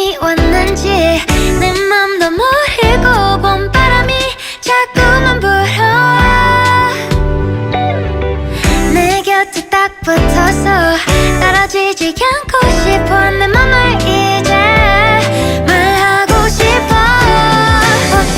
미웠는지 내맘 너무 읽고, 봄바람이 자꾸만 불어 내 곁에 딱 붙어서